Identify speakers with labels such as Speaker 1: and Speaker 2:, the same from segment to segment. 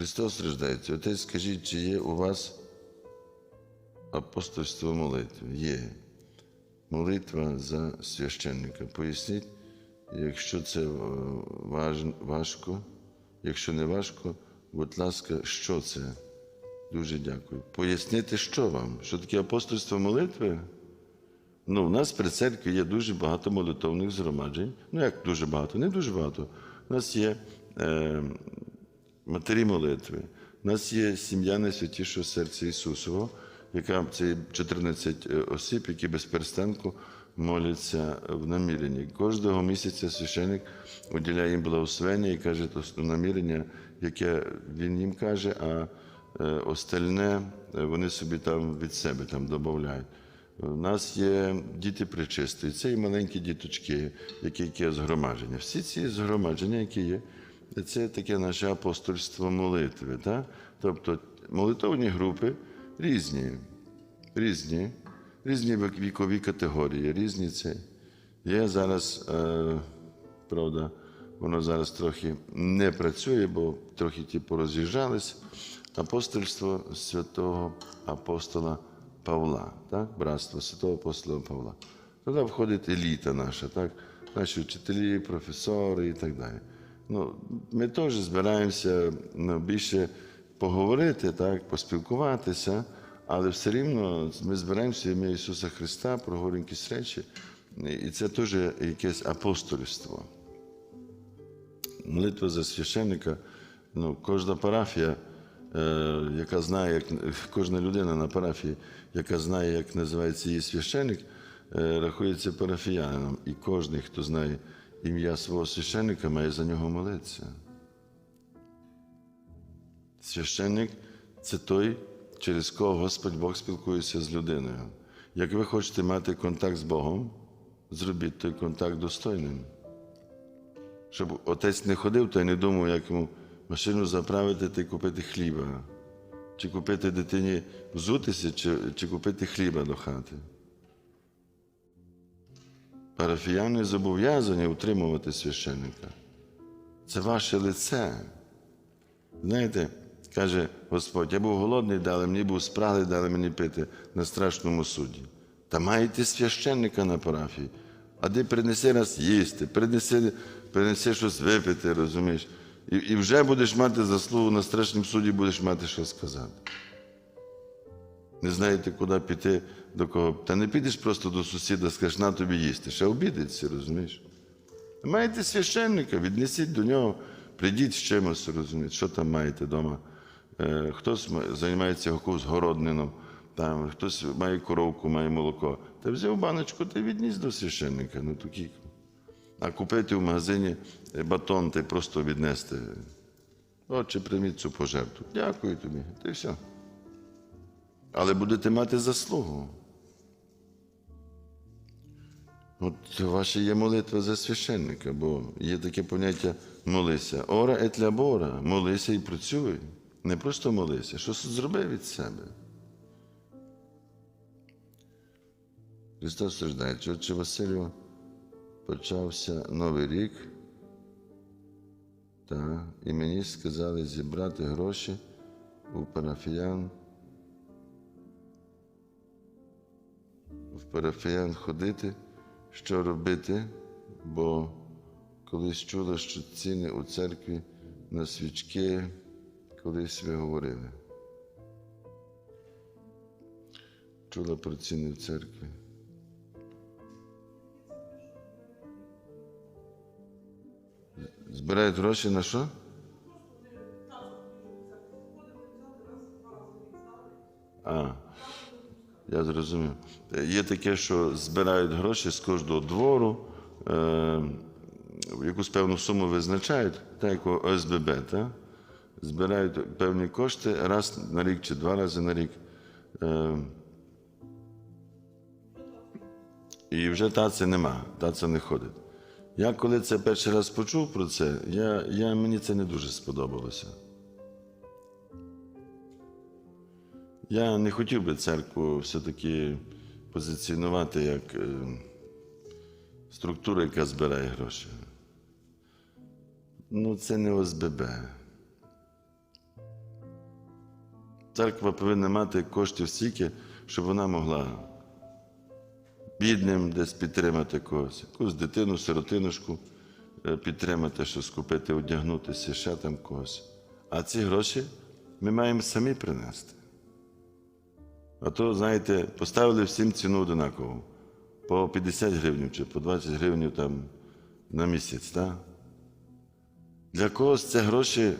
Speaker 1: Христос рождається. Отець, скажіть, чи є у вас апостольство молитви? Є. Молитва за священника. Поясніть, якщо це важко, якщо не важко, будь ласка, що це? Дуже дякую. Пояснити, що вам? Що таке апостольство молитви? Ну, у нас при церкві є дуже багато молитовних згромаджень. Ну, як дуже багато? Не дуже багато. У нас є е, матері молитви. У нас є сім'я Найсвятішого серця Ісусового, яка це 14 осіб, які без перестанку моляться в наміренні. Кожного місяця священик уділяє їм благословення і каже то намірення, яке він їм каже, а е, остальне е, вони собі там від себе там додають. У нас є діти причистої, це і маленькі діточки, які є згромадження. Всі ці згромадження, які є, це таке наше апостольство молитви. Так? Тобто молитовні групи різні, різні, різні вікові категорії, різні це. Є зараз, е, правда, воно зараз трохи не працює, бо трохи ті пороз'їжджались. Апостольство святого апостола Павла, так? братство святого апостола Павла. Туди входить еліта наша, так? наші вчителі, професори і так далі. Ну, ми теж збираємося ну, більше поговорити, так? поспілкуватися, але все рівно ми збираємося ім'я Ісуса Христа, проговоримо якісь речі. І це теж якесь апостольство молитва за священника, ну, кожна парафія, е, яка знає, як кожна людина на парафії, яка знає, як називається її священник, е, рахується парафіянином. І кожен, хто знає ім'я свого священника, має за нього молитися. Священник це той, через кого Господь Бог спілкується з людиною. Як ви хочете мати контакт з Богом, зробіть той контакт достойним щоб отець не ходив та й не думав, як йому машину заправити та й купити хліба, чи купити дитині взутися, чи, чи купити хліба до хати. Парафіяни зобов'язані утримувати священника. Це ваше лице. Знаєте, каже Господь, я був голодний, дали мені був спраглий, дали мені пити на страшному суді. Та маєте священника на парафії, а ти принеси раз їсти, принеси, принеси щось випити, розумієш? І, і вже будеш мати заслугу на страшному суді, будеш мати що сказати. Не знаєте, куди піти, до кого. Та не підеш просто до сусіда, скажеш, на тобі їсти. Ще обідеться, розумієш? Маєте священника, віднесіть до нього, прийдіть з чимось, розумієте, що там маєте вдома. Е, хтось займається якоюсь городнином, там, хтось має коровку, має молоко. Та взяв баночку й відніс до священника. Ну, такі. А купити в магазині е, батон й просто віднести. Отче, прийміть цю пожертву. Дякую тобі. Й все. Але будете мати заслугу. От ваша є молитва за священника, бо є таке поняття молися. Ора ет лябора, молися і працюй. Не просто молися, щось зроби від себе. Христос страждаючи, отче Василю, почався Новий рік, та, і мені сказали зібрати гроші у парафіян. В парафіян ходити, що робити, бо колись чула, що ціни у церкві на свічки колись ви говорили. Чула про ціни в церкві. Збирають гроші на що? А, я зрозумів. Е, Є таке, що збирають гроші з кожного двору, е, якусь певну суму визначають, так як ОСББ, так? збирають певні кошти раз на рік чи два рази на рік. Е, і вже таці нема, таця не ходить. Я коли це перший раз почув про це, я, я, мені це не дуже сподобалося. Я не хотів би церкву все-таки позиціонувати як е, структура, яка збирає гроші. Ну, це не ОСББ. Церква повинна мати коштів стільки, щоб вона могла бідним десь підтримати когось, якусь дитину, сиротинушку е, підтримати, щось купити, одягнутися, ще там когось. А ці гроші ми маємо самі принести. А то, знаєте, поставили всім ціну одинакову. По 50 гривень чи по 20 гривень там на місяць, так? Для когось це гроші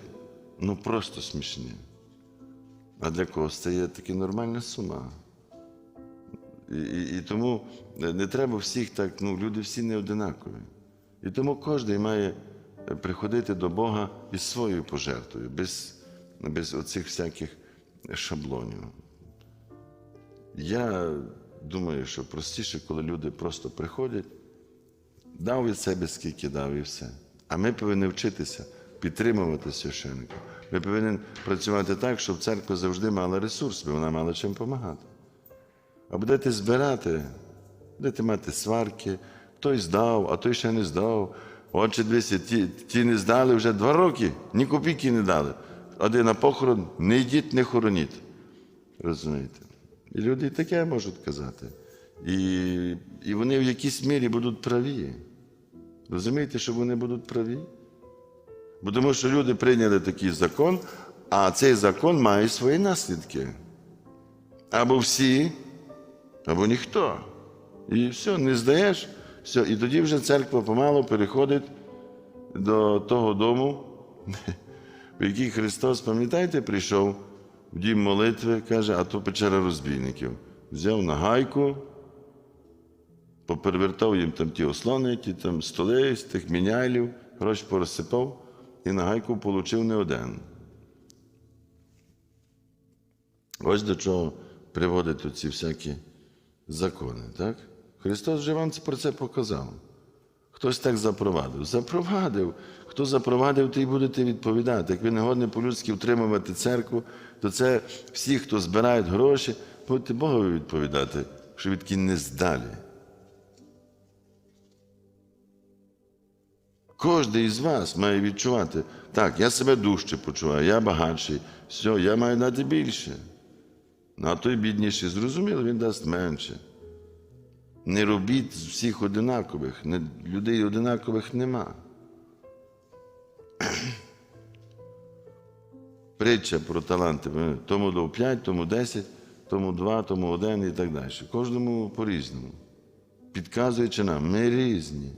Speaker 1: ну просто смішні. А для когось це є таки нормальна сума. І, і, і тому не треба всіх так, ну, люди всі не одинакові. І тому кожен має приходити до Бога із своєю пожертвою, без, без оцих всяких шаблонів. Я думаю, що простіше, коли люди просто приходять, дав від себе скільки дав і все. А ми повинні вчитися підтримувати священника. Ми повинні працювати так, щоб церква завжди мала ресурс, бо вона мала чим допомагати. А будете збирати, будете мати сварки, той здав, а той ще не здав. Отже, дивіться, ті, ті не здали вже два роки, ні копійки не дали. Один на похорон, не йдіть, не хороніть. Розумієте? І люди і таке можуть казати. І, і вони в якійсь мірі будуть праві. Розумієте, що вони будуть праві? Бо тому що люди прийняли такий закон, а цей закон має свої наслідки. Або всі, або ніхто. І все, не здаєш, все. І тоді вже церква помало переходить до того дому, в який Христос, пам'ятаєте, прийшов в дім молитви, каже, а то печера розбійників. Взяв на гайку, поперевертав їм там ті ослони, ті там столи з тих міняйлів, гроші порозсипав і на гайку отримав не один. Ось до чого приводять ці всякі закони. Так? Христос вже вам про це показав. Хтось так запровадив. Запровадив. Хто запровадив, той будете відповідати. Як ви не по-людськи втримувати церкву, то це всі, хто збирають гроші, будете Богові відповідати, що відки не здалі. Кожен із вас має відчувати, так, я себе дужче почуваю, я багатший, все, я маю дати більше. Ну, а той бідніший, зрозуміло, він дасть менше. Не робіть всіх одинакових, не, людей одинакових нема. Притча про таланти. Тому дав 5, тому 10, тому 2, тому 1 і так далі. Кожному по-різному. Підказуючи нам, ми різні.